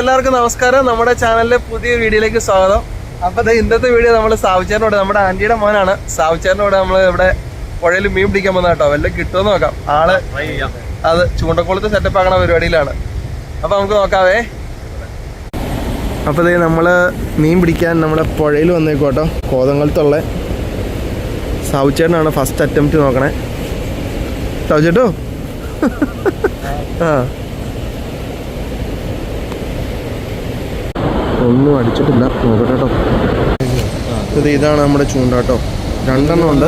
എല്ലാവർക്കും നമസ്കാരം. നമ്മുടെ ചാനലിലെ പുതിയ വീഡിയോയിലേക്ക് സ്വാഗതം. അപ്പൊ ദേ ഇന്നത്തെ വീഡിയോ നമ്മൾ സാവുച്ചേരനോട് നമ്മുടെ ആന്റിയുടെ മോനാണ്. സാവുച്ചേരനോട് നമ്മൾ ഇവിടെ പുഴയിൽ മീൻ പിടിക്കാൻ പോകുന്ന കേട്ടോ. വല്ലതും കിട്ടുമെന്ന് നോക്കാം. ആൾ അത് ചൂണ്ടക്കുളത്ത് സെറ്റപ്പ് ആക്കണ പരിപാടിയിലാണ്. അപ്പൊ നമുക്ക് നോക്കാവേ. അപ്പോൾ ദേ നമ്മൾ മീൻ പിടിക്കാൻ നമ്മുടെ പുഴയിൽ വന്നേക്കോട്ടോ കോതങ്ങളത്തുള്ള സാവിച്ചേട്ടനാണ് ഫസ്റ്റ് അറ്റംപ്റ്റ് നോക്കണേ. സാവിച്ചേട്ടോ ആ. ഒന്നും അടിച്ചിട്ടില്ല. നോക്കട്ടെ കേട്ടോ ഇത് ഇതാണ് നമ്മുടെ ചൂണ്ടാട്ടോ രണ്ടെണ്ണം ഉണ്ട്.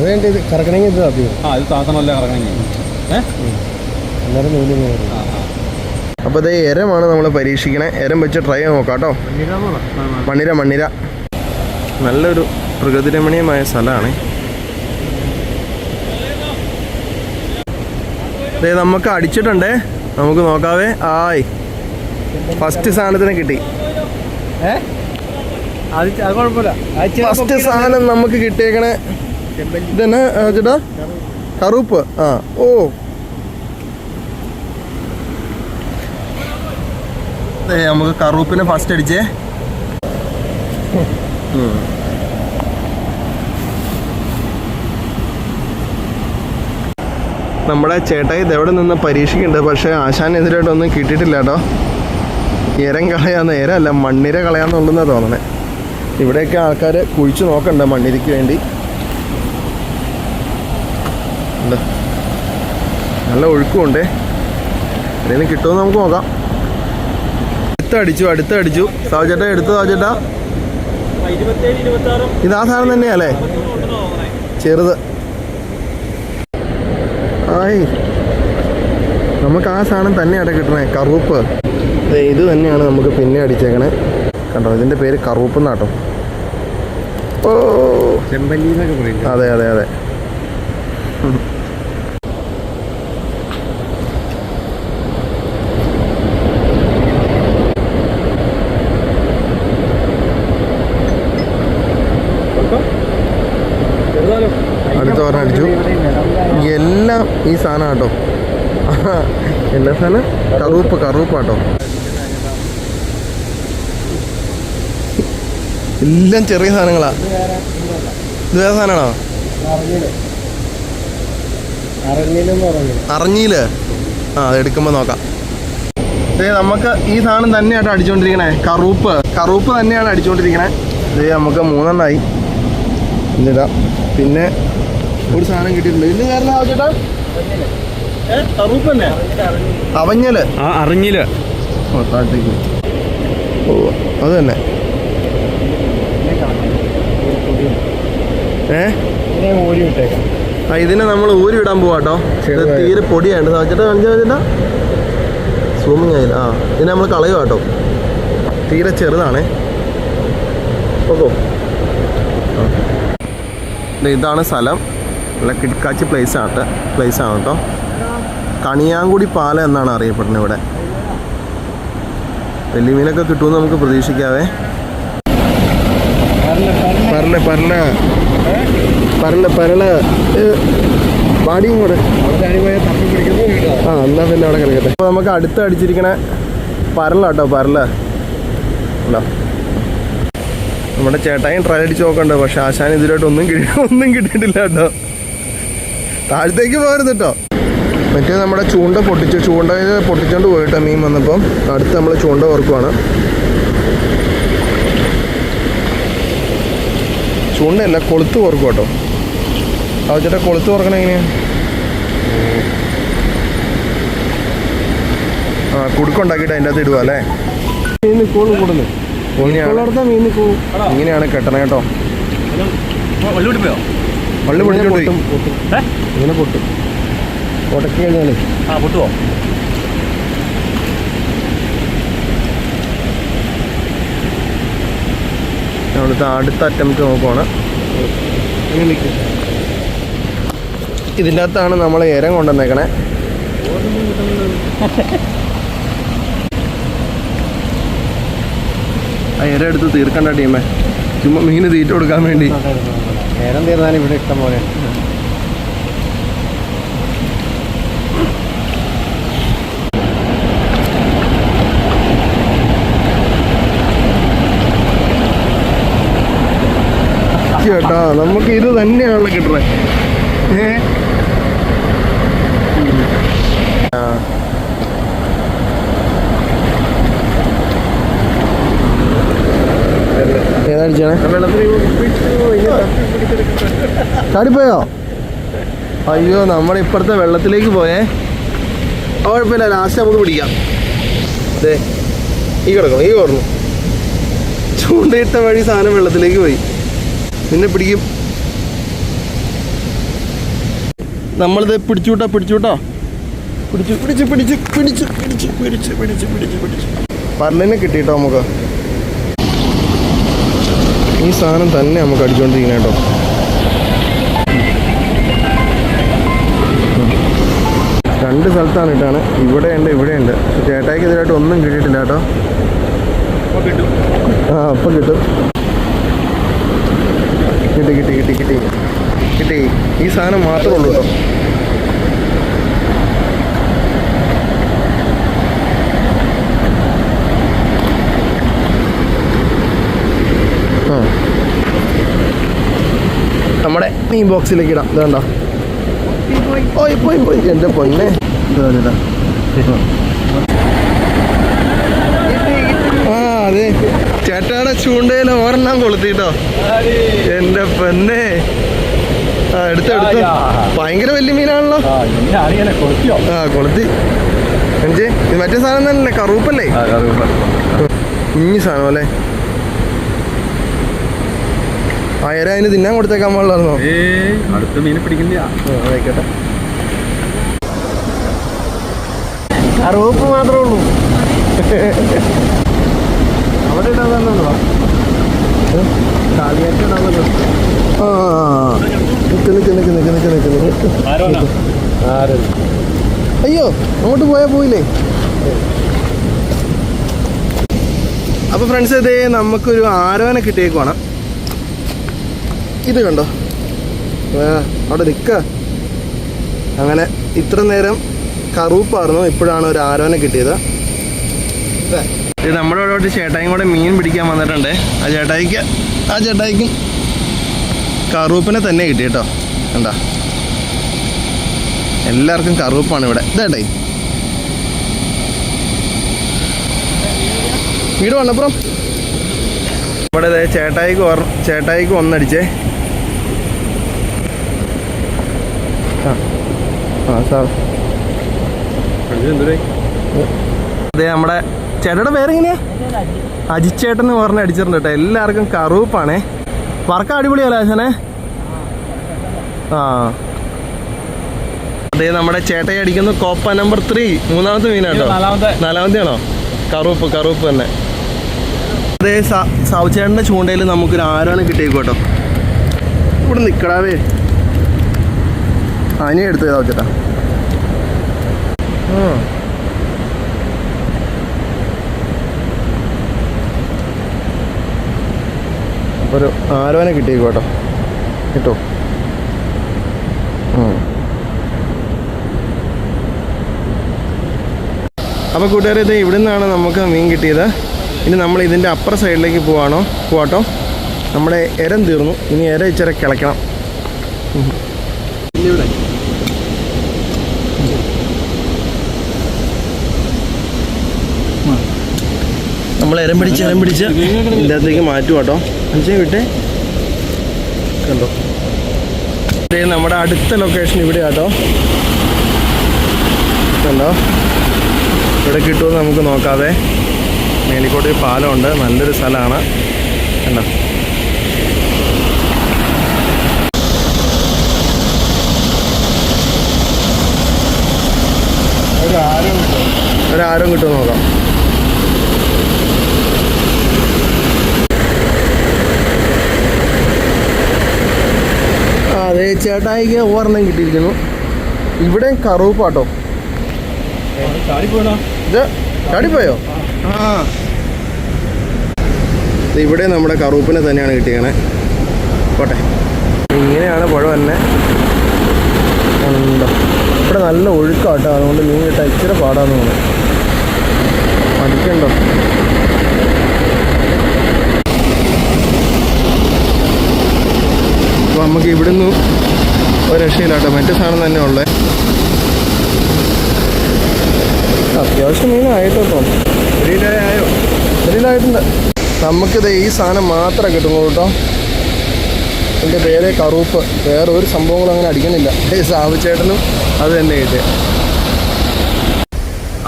അതുകൊണ്ട് ഇത്? കറക്കണമെങ്കിൽ അധികം അന്നേരം നൂൽ അപ്പോൾ ഇത് എരമാണ് നമ്മൾ പരീക്ഷിക്കണേ. എരം വെച്ച് ട്രൈ ചെയ്ത് നോക്കാം കേട്ടോ മണ്ണിര മണ്ണിര. നല്ലൊരു പ്രകൃതിരമണീയമായ സ്ഥലമാണ്. നമുക്ക് അടിച്ചിട്ടുണ്ടേ. നമുക്ക് നോക്കാവേ. ആയ്. ഫസ്റ്റ് സാധനത്തിന് കിട്ടി. ഫസ്റ്റ് സാധനം നമുക്ക് കിട്ടിയേക്കണേ. ഇതന്നെ ചേട്ടാ? കറുപ്പ്. ആ ഓ. നമുക്ക് കറുപ്പിന് ഫസ്റ്റ് അടിച്ചേ. നമ്മുടെ ചേട്ടായി ഇതെവിടെ നിന്ന് പരീക്ഷിക്കുന്നുണ്ട്? പക്ഷേ ആശാനെതിരായിട്ടൊന്നും കിട്ടിയിട്ടില്ല കേട്ടോ. ഇരം കളയാന്ന് ഇരല്ല മണ്ണിര കളയാന്നുള്ളതാണ് തോന്നണേ. ഇവിടെയൊക്കെ ആൾക്കാർ കുഴിച്ചു നോക്കണ്ട മണ്ണിരയ്ക്ക് വേണ്ടി. നല്ല ഒഴുക്കുമുണ്ടേ. എന്തെങ്കിലും കിട്ടുമെന്ന് നമുക്ക് നോക്കാം. അടുത്തടിച്ചു അടുത്തടിച്ചു. സാവചേട്ടാ എടുത്തു സാവചേട്ടാ? ഇത് ആ സാധനം തന്നെയല്ലേ? ചെറുത്. ആയി. നമുക്ക് ആ സാധനം തന്നെയാണ് കിട്ടണേ കറുപ്പ്. ഇത് തന്നെയാണ് നമുക്ക് പിന്നെ അടിച്ചേക്കണേ. കണ്ടോ ഇതിന്റെ പേര് കറുപ്പ് നാട്ടം ഓ. ചെമ്പല്ലി എന്നൊക്കെ അതെ അതെ അതെ. അടുത്ത പറഞ്ഞ അടിച്ചു. എല്ലാം ഈ സാധനം കേട്ടോ എല്ലാ സാധനം? കറുപ്പ് കറുപ്പാട്ടോ എല്ലാം ചെറിയ സാധനങ്ങളാ. ഇത് വേറെ സാധനമാണോ? അറിഞ്ഞില്ല ആ അത് എടുക്കുമ്പോൾ നോക്കാം. ഇതേ നമുക്ക് ഈ സാധനം തന്നെയാട്ടോ അടിച്ചുകൊണ്ടിരിക്കണേ കറൂപ്പ്. കറൂപ്പ് തന്നെയാണ് അടിച്ചുകൊണ്ടിരിക്കണേ ഇതേ നമുക്ക് മൂന്നെണ്ണമായി ഇന്നിടാം. പിന്നെ ഒരു സാധനം കിട്ടിയിട്ടുണ്ട്. ഇന്ന് കാരണം ആവശ്യട്ടാ കറുപ്പ് തന്നെ അവഞ്ഞൽ. ആ അറിഞ്ഞില്ല ഓ താഴത്തേക്ക്. ഓ അത് തന്നെ. ഏ? ഇതിനെ ആ നമ്മൾ ഊരി ഇടാൻ പോവാട്ടോ ഇത്. തീരെ പൊടിയാണ്. കാണിച്ചാൽ വെച്ചിട്ടാ സൂമിങ് ആയില്ല. ആ ഇതിനെ നമ്മൾ കളയുക കേട്ടോ തീരെ ചെറുതാണേ. ഓക്കോ ഇതാണ് സ്ഥലം. നല്ല കിടക്കാച്ചി പ്ലേസ് ആണ് പ്ലേസ് ആണ് കേട്ടോ കണിയാങ്കുടി പാലം എന്നാണ് അറിയപ്പെടുന്നത് ഇവിടെ. വലിയ മീനൊക്കെ കിട്ടുമെന്ന് നമുക്ക് പ്രതീക്ഷിക്കാവേ. പരല പറഞ്ഞ പറഞ്ഞ പറഞ്ഞ പരൽ പാടിയും കൂടെ ആ എന്നാ പിന്നെ അവിടെ കിടക്കട്ടെ. അപ്പോൾ നമുക്ക് അടുത്ത് അടിച്ചിരിക്കണ പറല കേട്ടോ ഉണ്ടോ? നമ്മുടെ ചേട്ടായും ട്രൈ അടിച്ച് നോക്കണ്ടോ പക്ഷെ ആശാൻ ഇതിലോട്ട് ഒന്നും കിട്ടി ഒന്നും കിട്ടിയിട്ടില്ല കേട്ടോ. താഴത്തേക്ക് പോകരുത് കേട്ടോ. മറ്റേ നമ്മുടെ ചൂണ്ട പൊട്ടിച്ചു ചൂണ്ട പൊട്ടിച്ചോണ്ട് പോയിട്ടോ മീൻ വന്നപ്പം. അടുത്ത് നമ്മൾ ചൂണ്ട ഓർക്കുവാണ് ചൂണ്ടയല്ല കൊളുത്ത് ഓർക്കും കേട്ടോ. ആ ചേട്ടാ കൊളുത്ത് ഓർക്കണ എങ്ങനെയാ? ആ കുടുക്കുണ്ടാക്കിയിട്ട് അതിന്റെ അകത്ത് ഇടുക അല്ലേ? ഇങ്ങനെയാണ് മീൻ നിൽക്കോളൂ ഇങ്ങനെയാണ് കെട്ടണം കേട്ടോ. വള്ളി പോയോ വള്ളി പൊടിച്ചോണ്ട് പോയി. പൊട്ടും പൊട്ടും. ഏ? ഇങ്ങനെ പൊട്ടും. ഉടക്കി കഴിഞ്ഞാൽ ആ പൊട്ടുവോ? അവിടുത്തെ അടുത്ത അറ്റംപ്റ്റ് നോക്കുവാണ് ഇതിന്റെ അകത്താണ് നമ്മൾ ഏരം കൊണ്ടുവന്നേക്കണേ. ആ ഏരം എടുത്ത് തീർക്കണ്ട ടീമേ. ചുമ്മാ മീന് തീറ്റ കൊടുക്കാൻ വേണ്ടി. നേരം തീർന്നാൽ ഇവിടെ ഇഷ്ടം കേട്ടോ. നമുക്ക് ഇത് തന്നെയാണല്ലോ കിട്ടുന്നത് ഏ? ചാടിപ്പോയോ? അയ്യോ നമ്മൾ ഇപ്പുറത്തെ വെള്ളത്തിലേക്ക് പോയേ. കുഴപ്പമില്ല ലാസ്റ്റ് നമുക്ക് പിടിക്കാം. ഈ കിടക്കണം ഈ കിടന്നു ചൂണ്ടയിട്ട വഴി സാധനം വെള്ളത്തിലേക്ക് പോയി. പിന്നെ പിടിക്കും. നമ്മളിത് പിടിച്ചുവിട്ടോ പിടിച്ചുവിട്ടോ. പിടിച്ചു പിടിച്ചു പിടിച്ച് പിടിച്ച് പിടിച്ച് പിടിച്ച് പിടിച്ച് പിടിച്ച് പിടിച്ച്. പല്ലിനെ കിട്ടിയിട്ടോ നമുക്ക്? ഈ സാധനം തന്നെ നമുക്ക് അടിച്ചുകൊണ്ടിരിക്കണം കേട്ടോ. രണ്ട് സ്ഥലത്താണ് ഇട്ടാണ്. ഇവിടെ ഉണ്ട് ഇവിടെ ഉണ്ട്. ചേട്ടായിക്ക് ഇതിലായിട്ട് ഒന്നും കിട്ടിയിട്ടില്ല കേട്ടോ. ആ അപ്പം കിട്ടും. കിട്ടി കിട്ടി കിട്ടി കിട്ടി. കിട്ടി. ഈ സാധനം മാത്രമേ ഉള്ളൂ കേട്ടോ. നമ്മുടെ ഈ ബോക്സിലേക്ക് ഇടാം. ഇതാണ്ടോ പോയി പോയി പോയി. എന്റെ പൊന്നെ. ഇതാ. ആ അതെ. ചേട്ടാടെ ചൂണ്ടയിൽ ഒരെണ്ണം കൊളുത്തിട്ടോ. എന്റെ ആ എടുത്ത് എടുത്ത്. ഭയങ്കര വലിയ മീനാണല്ലോ. ആ കൊളുത്തി. എഞ്ചേ ഇത് മറ്റേ സാധനം തന്നെ കറൂപ്പല്ലേ കുഞ്ഞു സാധനം അല്ലേ? അയര അതിന് തിന്നാൻ കൊടുത്തേക്കാൻ പാടില്ലായിരുന്നോ? അടുത്ത മീൻ പിടിക്കുന്ന ആ, ആയിക്കോട്ടെ. കറുവപ്പ് മാത്രമേ ഉള്ളൂ. അവിടെ ഇടാന്നുണ്ടോ അയ്യോ അങ്ങോട്ട് പോയാൽ പോയില്ലേ? അപ്പൊ ഫ്രണ്ട്സ് ഇതേ നമുക്കൊരു ആരോനെ കിട്ടിയേക്കുവാണ് ഇത് കണ്ടോ? അവിടെ നിൽക്ക അങ്ങനെ ഇത്ര നേരം കറൂപ്പായിരുന്നു ഇപ്പോഴാണ് ഒരു ആരോനെ കിട്ടിയത്. ഇത് നമ്മുടെ ഇവിടെ ചേട്ടായും കൂടെ മീൻ പിടിക്കാൻ വന്നിട്ടുണ്ട്. ആ ചേട്ടായിക്ക് ആ ചേട്ടായിക്കും കറൂപ്പിനെ തന്നെ കിട്ടി കേട്ടോ. എന്താ എല്ലാവർക്കും കറുപ്പാണ് ഇവിടെ. ഇതേട്ടേ വീട് വന്നപ്പുറം ഇവിടെ ചേട്ടായിക്ക് ഓർ ചേട്ടായിക്ക് ഒന്നടിച്ചേ. ആ ആ സാർ. അതെ നമ്മുടെ ചേട്ടയുടെ പേരെങ്ങനെയാ? അജിച്ചേട്ടൻ എന്ന് പറഞ്ഞ് അടിച്ചിട്ടുണ്ട് കേട്ടോ. എല്ലാവർക്കും കറുപ്പാണേ. വർക്ക് അടിപൊളിയല്ലേ അച്ഛനെ ആ. അതെ നമ്മുടെ ചേട്ടയെ അടിക്കുന്നു കോപ്പ നമ്പർ ത്രീ മൂന്നാമത്തെ മീനാട്ടോ നാലാമത്തെ. ആണോ കറുപ്പ് കറുപ്പ് തന്നെ. അതേ സാവുചേട്ടന്റെ ചൂണ്ടയിൽ നമുക്കൊരു ആരാണ് കിട്ടിയേക്കോട്ടോ ഇവിടെ നിൽക്കടാവേ അതിനെ ഇനി സാവുചേട്ടാ ആ ഒരു ആലോചന കിട്ടിയേക്കോട്ടോ കിട്ടോ? അപ്പോൾ കൂട്ടുകാരെ ഇത് ഇവിടെ നിന്നാണ് നമുക്ക് മീൻ കിട്ടിയത്. ഇനി നമ്മൾ ഇതിന്റെ അപ്പുറ സൈഡിലേക്ക് പോവാണോ? പോവാട്ടോ. നമ്മുടെ എരം തീർന്നു. ഇനി എര ഇച്ചിരി കിളയ്ക്കണം. ഉം. നമ്മൾ ഇരം പിടിച്ച് ഇരം പിടിച്ച്. ഇതിന്റെ അകത്തേക്ക് മാറ്റും കേട്ടോ. അഞ്ചേ വിട്ടേ. കണ്ടോ? നമ്മുടെ അടുത്ത ലൊക്കേഷൻ ഇവിടെ കേട്ടോ കണ്ടോ? ഇവിടെ കിട്ടുമെന്ന് നമുക്ക് നോക്കാതെ മേലിക്കോട്ട് ഒരു പാലമുണ്ട്. നല്ലൊരു സ്ഥലമാണ്. കണ്ടോ? ഒരാരും കിട്ടുമെന്ന് നോക്കാം. അതെ ചേട്ടായിക്ക് ഒരെണ്ണം കിട്ടിയിരിക്കുന്നു. ഇവിടെ കറുപ്പാട്ടോ ഇത് ചാടിപ്പോയോ? ആ. ഇവിടെ നമ്മുടെ കറുപ്പിനെ തന്നെയാണ് കിട്ടിയത് പോട്ടെ. ഇങ്ങനെയാണ് പുഴ തന്നെ. ഉണ്ടോ ഇവിടെ നല്ല ഒഴുക്കാട്ടോ. അതുകൊണ്ട് മീൻ കിട്ടാൻ ഇച്ചിരി പാടാന്ന് തോന്നുന്നു. പഠിക്കണ്ടോ നമുക്ക് ഇവിടുന്ന് ഒരു രക്ഷയില്ല കേട്ടോ മറ്റേ സാധനം തന്നെ ഉള്ളത് അത്യാവശ്യം മീനായിട്ടോ കേട്ടോ ആയോ? ഇതിലായിട്ടുണ്ട് നമുക്കിത് ഈ സാധനം മാത്രമേ കിട്ടുള്ളൂ കേട്ടോ. എന്റെ പേരെ കറുപ്പ്. വേറെ ഒരു സംഭവങ്ങളും അങ്ങനെ അടിക്കുന്നില്ല. ഈ സാബുചേട്ടനും അത് തന്നെ കിട്ടിയ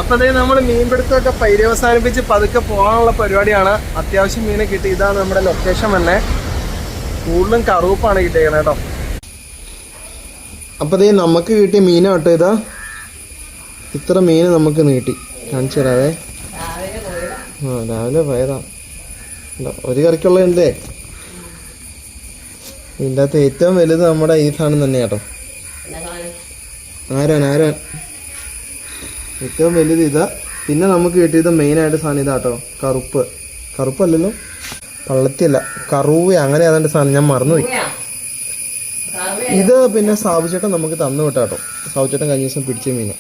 അപ്പൊ അതേ നമ്മൾ മീൻപിടുത്തമൊക്കെ പര്യവസാനിപ്പിച്ച് പതുക്കെ പോകാനുള്ള പരിപാടിയാണ്. അത്യാവശ്യം മീനെ കിട്ടി. ഇതാണ് നമ്മുടെ ലൊക്കേഷൻ തന്നെ കൂടുതലും കറുപ്പാണ് കിട്ടിയേക്കണേ കേട്ടോ. അപ്പൊ ദേ നമുക്ക് കിട്ടിയ മീനാ കേട്ടോ ഇതാ. ഇത്ര മീൻ നമുക്ക് നീട്ടി കാണിച്ചു തരാവേ. ആ രാവിലെ പോയതാ. ഒരു കറിക്കുള്ള ഉണ്ടേ ഇതിന്റെ അകത്ത് ഏറ്റവും വലുത് നമ്മുടെ ഈ സാധനം തന്നെ കേട്ടോ. ആരാൻ ആരാൻ ഏറ്റവും വലുത് ഇതാ. പിന്നെ നമുക്ക് കിട്ടിയത് മെയിനായിട്ട് സാധനം ഇതാ കേട്ടോ. കറുപ്പ്. കറുപ്പല്ലല്ലോ? പള്ളത്തിയല്ല കറുവ അങ്ങനെ ഏതാണ്ട് സാധനം ഞാൻ മറന്നുപോയി. ഇത് പിന്നെ സാവുചേട്ടൻ നമുക്ക് തന്നു വിട്ടാ കേട്ടോ. സാബുചേട്ടൻ കഴിഞ്ഞ ദിവസം പിടിച്ച മീൻ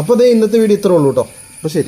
അപ്പോൾ ദേ ഇന്നത്തെ വീഡിയോ ഇത്രേ ഉള്ളൂ കേട്ടോ. അപ്പോൾ ശരി.